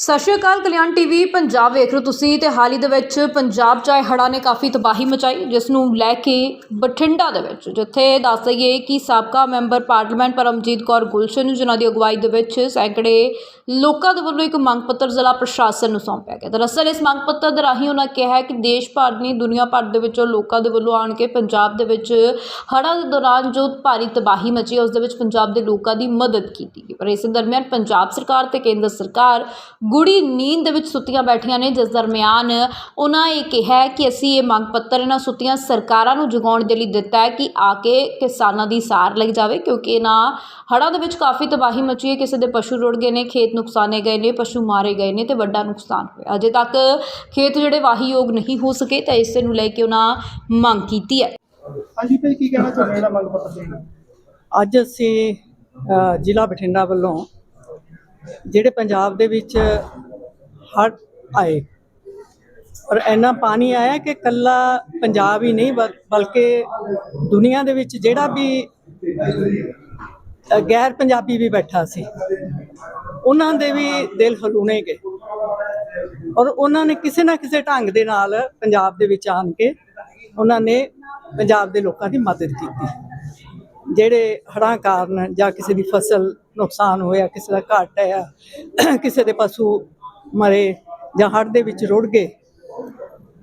ਸਤਿ ਸ਼੍ਰੀ ਅਕਾਲ, ਕਲਿਆਣ ਟੀਵੀ ਪੰਜਾਬ ਵੇਖ ਰਹੇ ਹੋ ਤੁਸੀਂ ਤੇ ਹਾਲ ਹੀ ਦੇ ਵਿੱਚ ਪੰਜਾਬ ਚਾਹੇ ਹੜ੍ਹਾਂ ਨੇ ਕਾਫੀ ਤਬਾਹੀ ਮਚਾਈ, ਜਿਸ ਨੂੰ ਲੈ ਕੇ ਬਠਿੰਡਾ ਦੇ ਵਿੱਚ, ਜਿੱਥੇ ਦੱਸ ਦਈਏ ਕਿ ਸਾਬਕਾ ਮੈਂਬਰ ਪਾਰਲੀਮੈਂਟ ਪਰਮਜੀਤ ਕੌਰ ਗੁਲਸ਼ਨ, ਜਿਨ੍ਹਾਂ ਦੀ ਅਗਵਾਈ ਦੇ ਵਿੱਚ ਸੈਂਕੜੇ ਲੋਕਾਂ ਦੇ ਵੱਲੋਂ ਇੱਕ ਮੰਗ ਪੱਤਰ ਜ਼ਿਲ੍ਹਾ ਪ੍ਰਸ਼ਾਸਨ ਨੂੰ ਸੌਂਪਿਆ ਗਿਆ। ਦਰਅਸਲ ਇਸ ਮੰਗ ਪੱਤਰ ਦੇ ਰਾਹੀਂ ਉਹਨਾਂ ਕਿਹਾ ਕਿ ਦੇਸ਼ ਭਰ ਨਹੀਂ ਦੁਨੀਆ ਭਰ ਦੇ ਵਿੱਚੋਂ ਲੋਕਾਂ ਦੇ ਵੱਲੋਂ ਆਣ ਕੇ ਪੰਜਾਬ ਦੇ ਵਿੱਚ ਹੜ੍ਹਾਂ ਦੇ ਦੌਰਾਨ ਜੋ ਭਾਰੀ ਤਬਾਹੀ ਮਚੀ ਹੈ ਉਸ ਦੇ ਵਿੱਚ ਪੰਜਾਬ ਦੇ ਲੋਕਾਂ ਦੀ ਮਦਦ ਕੀਤੀ ਗਈ। ਪਰ ਇਸ ਦਰਮਿਆਨ ਪੰਜਾਬ ਸਰਕਾਰ ਤੇ ਕੇਂਦਰ ਸਰਕਾਰ ਗੁੜੀ ਨੀਂਦ ਦੇ ਵਿੱਚ ਸੁੱਤੀਆਂ ਬੈਠੀਆਂ ਨੇ, ਜਿਸ ਦਰਮਿਆਨ ਉਹਨਾਂ ਇਹ ਕਿਹਾ ਕਿ ਅਸੀਂ ਇਹ ਮੰਗ ਪੱਤਰ ਇਹਨਾਂ ਸੁੱਤੀਆਂ ਸਰਕਾਰਾਂ ਨੂੰ ਜਗਾਉਣ ਦੇ ਲਈ ਦਿੱਤਾ ਹੈ ਕਿ ਆ ਕੇ ਕਿਸਾਨਾਂ ਦੀ ਸਾਰ ਲਈ ਜਾਵੇ, ਕਿਉਂਕਿ ਇਹਨਾਂ ਹੜ੍ਹਾਂ ਦੇ ਵਿੱਚ ਕਾਫੀ ਤਬਾਹੀ ਮਚੀ ਹੈ, ਕਿਸੇ ਦੇ ਪਸ਼ੂ ਰੁੜ ਗਏ ਨੇ, ਖੇਤ ਨੁਕਸਾਨੇ ਗਏ ਨੇ ਪਸ਼ੂ ਮਾਰੇ ਗਏ ਨੇ ਤੇ ਵੱਡਾ ਨੁਕਸਾਨ ਹੋਇਆ। ਅਜੇ ਤੱਕ ਖੇਤ ਜਿਹੜੇ ਵਾਹੀਯੋਗ ਨਹੀਂ ਹੋ ਸਕੇ ਤਾਂ ਇਸੇ ਨੂੰ ਲੈ ਕੇ ਉਹਨਾਂ ਮੰਗ ਕੀਤੀ ਹੈ। ਹਾਂਜੀ ਭਾਈ ਕੀ ਕਹਿਣਾ ਚਾਹੁੰਦੇ ਜਿਹੜਾ ਮੰਗ ਪੱਤਰ ਦੇ? ਅੱਜ ਅਸੀਂ ਜ਼ਿਲ੍ਹਾ ਬਠਿੰਡਾ ਵੱਲੋਂ ਜਿਹੜੇ ਪੰਜਾਬ ਦੇ ਵਿੱਚ ਹੜ੍ਹ ਆਏ ਔਰ ਇੰਨਾ ਪਾਣੀ ਆਇਆ ਕਿ ਕੱਲਾ ਪੰਜਾਬ ਹੀ ਨਹੀਂ ਬਲ- ਬਲਕਿ ਦੁਨੀਆ ਦੇ ਵਿੱਚ ਜਿਹੜਾ ਵੀ ਗੈਰ ਪੰਜਾਬੀ ਵੀ ਬੈਠਾ ਸੀ। ਉਹਨਾਂ ਦੇ ਵੀ ਦਿਲ ਹਲੂਣੇ ਗਏ। ਔਰ ਉਹਨਾਂ ਨੇ ਕਿਸੇ ਨਾ ਕਿਸੇ ਢੰਗ ਦੇ ਨਾਲ ਪੰਜਾਬ ਦੇ ਵਿੱਚ ਆਣ ਕੇ ਉਹਨਾਂ ਨੇ ਪੰਜਾਬ ਦੇ ਲੋਕਾਂ ਦੀ ਮਦਦ ਕੀਤੀ। ਜਿਹੜੇ ਹੜ੍ਹਾਂ ਕਾਰਨ ਜਾਂ ਕਿਸੇ ਦੀ ਫਸਲ ਨੁਕਸਾਨ ਹੋਇਆ, ਕਿਸੇ ਦਾ ਘਾਟ ਆਇਆ, ਕਿਸੇ ਦੇ ਪਸ਼ੂ ਮਰੇ ਜਾਂ ਹੜ੍ਹ ਦੇ ਵਿੱਚ ਰੁੜ ਗਏ,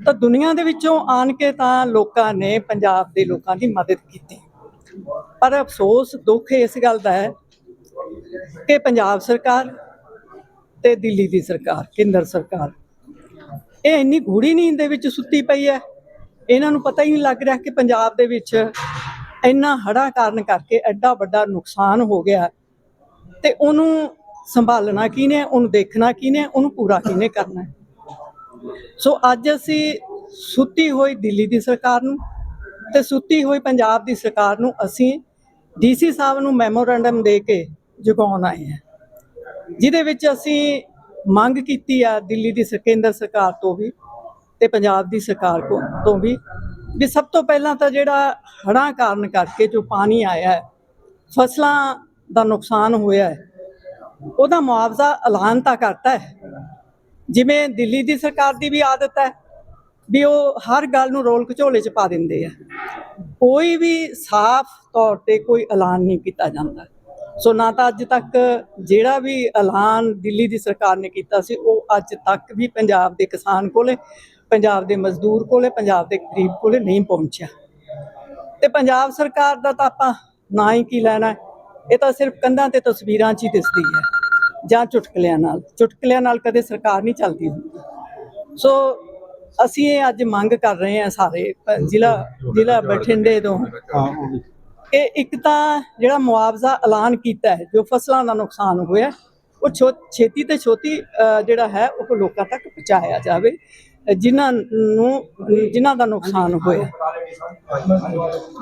ਤਾਂ ਦੁਨੀਆ ਦੇ ਵਿੱਚੋਂ ਆਣ ਕੇ ਤਾਂ ਲੋਕਾਂ ਨੇ ਪੰਜਾਬ ਦੇ ਲੋਕਾਂ ਦੀ ਮਦਦ ਕੀਤੀ। ਪਰ ਅਫਸੋਸ, ਦੁੱਖ ਇਸ ਗੱਲ ਦਾ ਹੈ ਕਿ ਪੰਜਾਬ ਸਰਕਾਰ ਤੇ ਦਿੱਲੀ ਦੀ ਸਰਕਾਰ, ਕੇਂਦਰ ਸਰਕਾਰ। ਇਹ ਇੰਨੀ ਗੂੜੀ ਨੀਂਦ ਦੇ ਵਿੱਚ ਸੁੱਤੀ ਪਈ ਹੈ। ਇਹਨਾਂ ਨੂੰ ਪਤਾ ਹੀ ਨਹੀਂ ਲੱਗ ਰਿਹਾ ਕਿ ਪੰਜਾਬ ਦੇ ਵਿੱਚ ਇੰਨਾ ਹੜਾ ਕਾਰਨ ਕਰਕੇ ਐਡਾ ਵੱਡਾ ਨੁਕਸਾਨ ਹੋ ਗਿਆ। ਤੇ ਉਹਨੂੰ ਸੰਭਾਲਣਾ ਕਿਹਨੇ, ਉਹਨੂੰ ਦੇਖਣਾ ਕਿਹਨੇ, ਉਹਨੂੰ ਪੂਰਾ ਕਿਹਨੇ ਕਰਨਾ ਸੋ ਅੱਜ ਅਸੀਂ ਸੁੱਤੀ ਹੋਈ ਦਿੱਲੀ ਦੀ ਸਰਕਾਰ ਨੂੰ ਤੇ ਸੁੱਤੀ ਹੋਈ ਪੰਜਾਬ ਦੀ ਸਰਕਾਰ ਨੂੰ ਅਸੀਂ ਡੀਸੀ ਸਾਹਿਬ ਨੂੰ ਮੈਮੋਰੈਂਡਮ ਦੇ ਕੇ ਜਗਾਉਣ ਆਏ ਹਾਂ। ਜਿਹਦੇ ਵਿੱਚ ਅਸੀਂ ਮੰਗ ਕੀਤੀ ਆ ਦਿੱਲੀ ਦੀ ਸ- ਕੇਂਦਰ ਸਰਕਾਰ ਤੋਂ ਵੀ ਤੇ ਪੰਜਾਬ ਦੀ ਸਰਕਾਰ ਕੋ, ਤੋਂ ਵੀ ਵੀ ਸਭ ਤੋਂ ਪਹਿਲਾਂ ਤਾਂ ਜਿਹੜਾ ਹੜ੍ਹਾਂ ਕਾਰਨ ਕਰਕੇ ਜੋ ਪਾਣੀ ਆਇਆ ਹੈ, ਫਸਲਾਂ ਦਾ ਨੁਕਸਾਨ ਹੋਇਆ ਹੈ, ਉਹਦਾ ਮੁਆਵਜ਼ਾ ਐਲਾਨ ਤਾਂ ਕਰਤਾ ਹੈ। ਜਿਵੇਂ ਦਿੱਲੀ ਦੀ ਸਰਕਾਰ ਦੀ ਵੀ ਆਦਤ ਹੈ ਵੀ ਉਹ ਹਰ ਗੱਲ ਨੂੰ ਰੋਲ ਘਚੋਲੇ 'ਚ ਪਾ ਦਿੰਦੇ ਆ। ਕੋਈ ਵੀ ਸਾਫ਼ ਤੌਰ ਤੇ ਕੋਈ ਐਲਾਨ ਨਹੀਂ ਕੀਤਾ ਜਾਂਦਾ। ਸੋ ਨਾ ਤਾਂ ਅੱਜ ਤੱਕ ਜਿਹੜਾ ਵੀ ਐਲਾਨ ਦਿੱਲੀ ਦੀ ਸਰਕਾਰ ਨੇ ਕੀਤਾ ਸੀ, ਉਹ ਅੱਜ ਤੱਕ ਵੀ ਪੰਜਾਬ ਦੇ ਕਿਸਾਨ ਕੋਲੇ, ਪੰਜਾਬ ਦੇ ਮਜ਼ਦੂਰ ਕੋਲੇ, ਪੰਜਾਬ ਦੇ ਗਰੀਬ ਕੋਲੇ ਨਹੀਂ ਪਹੁੰਚਿਆ। ਤੇ ਪੰਜਾਬ ਸਰਕਾਰ ਦਾ ਤਾਂ ਆਪਾਂ ਨਾ ਹੀ ਕੀ ਲੈਣਾ ਇਹ ਤਾਂ ਸਿਰਫ ਕੰਧਾਂ ਤੇ ਤਸਵੀਰਾਂ 'ਚ ਹੀ ਦਿਸਦੀ ਹੈ, ਜਾਂ ਚੁਟਕਲਿਆਂ ਨਾਲ। ਚੁਟਕਲਿਆਂ ਨਾਲ ਕਦੇ ਸਰਕਾਰ ਨਹੀਂ ਚੱਲਦੀ ਹੁੰਦੀ। ਸੋ ਅਸੀਂ ਇਹ ਅੱਜ ਮੰਗ ਕਰ ਰਹੇ ਹਾਂ ਸਾਰੇ ਜ਼ਿਲ੍ਹਾ ਜ਼ਿਲ੍ਹਾ ਬਠਿੰਡੇ ਤੋਂ। ਇਹ ਇੱਕ ਤਾਂ ਜਿਹੜਾ ਮੁਆਵਜ਼ਾ ਐਲਾਨ ਕੀਤਾ ਹੈ ਜੋ ਫਸਲਾਂ ਦਾ ਨੁਕਸਾਨ ਹੋਇਆ ਉਹ ਛੋ- ਛੇਤੀ ਤੇ ਛੋਤੀ ਜਿਹੜਾ ਹੈ ਉਹ ਲੋਕਾਂ ਤੱਕ ਪਹੁੰਚਾਇਆ ਜਾਵੇ ਅ, ਜਿਨ੍ਹਾਂ ਨੂੰ ਜਿਨ੍ਹਾਂ ਦਾ ਨੁਕਸਾਨ ਹੋਇਆ।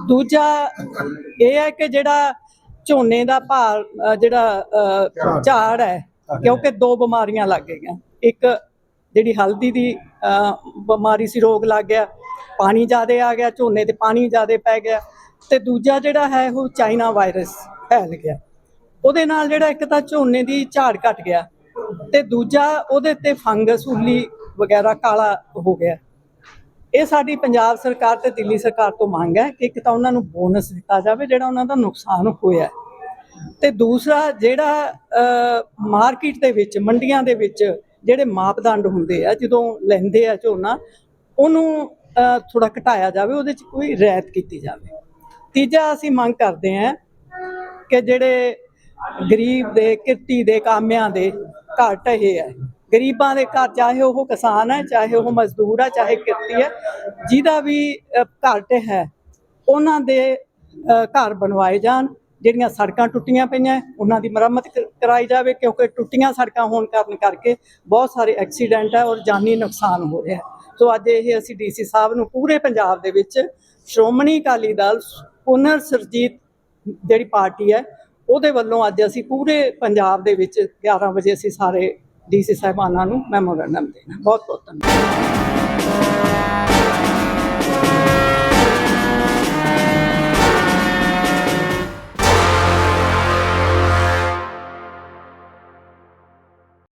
ਦੂਜਾ ਇਹ ਹੈ ਕਿ ਜਿਹੜਾ ਝੋਨੇ ਦਾ ਭਾਰ ਜਿਹੜਾ ਅ, ਝਾੜ ਹੈ ਕਿਉਂਕਿ ਦੋ ਬਿਮਾਰੀਆਂ ਲੱਗ ਗਈਆਂ। ਇੱਕ ਜਿਹੜੀ ਹਲਦੀ ਦੀ ਅ, ਬਿਮਾਰੀ ਸੀ ਰੋਗ ਲੱਗ ਗਿਆ ਪਾਣੀ ਜ਼ਿਆਦਾ ਆ ਗਿਆ ਝੋਨੇ ਤੇ ਪਾਣੀ ਜ਼ਿਆਦਾ ਪੈ ਗਿਆ। ਤੇ ਦੂਜਾ ਜਿਹੜਾ ਹੈ ਉਹ ਚਾਈਨਾ ਵਾਇਰਸ ਫੈਲ ਗਿਆ। ਉਹਦੇ ਨਾਲ ਜਿਹੜਾ ਇੱਕ ਤਾਂ ਝੋਨੇ ਦੀ ਝਾੜ ਘਟ ਗਿਆ ਤੇ ਦੂਜਾ ਉਹਦੇ ਤੇ ਫੰਗਸ, ਉੱਲੀ ਵਗੈਰਾ ਕਾਲਾ ਹੋ ਗਿਆ। ਇਹ ਸਾਡੀ ਪੰਜਾਬ ਸਰਕਾਰ ਤੇ ਦਿੱਲੀ ਸਰਕਾਰ ਤੋਂ ਮੰਗ ਹੈ ਕਿ ਇੱਕ ਤਾਂ ਉਹਨਾਂ ਨੂੰ ਬੋਨਸ ਦਿੱਤਾ ਜਾਵੇ ਜਿਹੜਾ ਉਹਨਾਂ ਦਾ ਨੁਕਸਾਨ ਹੋਇਆ। ਤੇ ਦੂਸਰਾ ਜਿਹੜਾ ਮਾਰਕੀਟ ਦੇ ਵਿੱਚ, ਮੰਡੀਆਂ ਦੇ ਵਿੱਚ ਜਿਹੜੇ ਮਾਪਦੰਡ ਹੁੰਦੇ ਆ, ਜਦੋਂ ਲੈਂਦੇ ਆ ਝੋਨਾ, ਉਹਨੂੰ ਥੋੜਾ ਘਟਾਇਆ ਜਾਵੇ, ਉਹਦੇ 'ਚ ਕੋਈ ਰਿਆਇਤ ਕੀਤੀ ਜਾਵੇ। ਤੀਜਾ ਅਸੀਂ ਮੰਗ ਕਰਦੇ ਹਾਂ ਕਿ ਜਿਹੜੇ ਗਰੀਬ ਦੇ ਕਿਰਤੀ ਦੇ ਕਾਮਿਆਂ ਦੇ ਘਰ ਇਹ ਹੈ ਗਰੀਬਾਂ ਦੇ ਘਰ ਚਾਹੇ ਉਹ ਕਿਸਾਨ ਹੈ ਚਾਹੇ ਉਹ ਮਜ਼ਦੂਰ ਹੈ ਚਾਹੇ ਕਿਰਤੀ ਹੈ ਜਿਹਦਾ ਵੀ ਅ, ਹੈ ਉਹਨਾਂ ਦੇ ਘਰ ਬਣਵਾਏ ਜਾਣ ਜਿਹੜੀਆਂ ਸੜਕਾਂ ਟੁੱਟੀਆਂ ਪਈਆਂ ਉਹਨਾਂ ਦੀ ਮੁਰੰਮਤ ਕ- ਕਰਾਈ ਜਾਵੇ ਕਿਉਂਕਿ ਟੁੱਟੀਆਂ ਸੜਕਾਂ ਹੋਣ ਕਾਰਨ ਕਰਕੇ ਬਹੁਤ ਸਾਰੇ ਐਕਸੀਡੈਂਟ ਹੈ ਔਰ ਜਾਨੀ ਨੁਕਸਾਨ ਹੋ ਰਿਹਾ। ਸੋ ਅੱਜ ਇਹ ਅਸੀਂ ਡੀਸੀ ਸਾਹਿਬ ਨੂੰ ਪੂਰੇ ਪੰਜਾਬ ਦੇ ਵਿੱਚ ਸ਼੍ਰੋਮਣੀ ਅਕਾਲੀ ਦਲ ਪੁਨਰ ਸਰਜੀਤ ਜਿਹੜੀ ਪਾਰਟੀ ਹੈ, ਉਹਦੇ ਵੱਲੋਂ ਅੱਜ ਅਸੀਂ ਪੂਰੇ ਪੰਜਾਬ ਦੇ ਵਿੱਚ 11 ਵਜੇ ਅਸੀਂ ਸਾਰੇ ਡੀਸੀ ਸਾਹਿਬਾਨਾਂ ਨੂੰ ਮੈਮੋਰੈਂਡਮ ਦੇਣਾ। ਬਹੁਤ ਬਹੁਤ ਧੰਨਵਾਦ।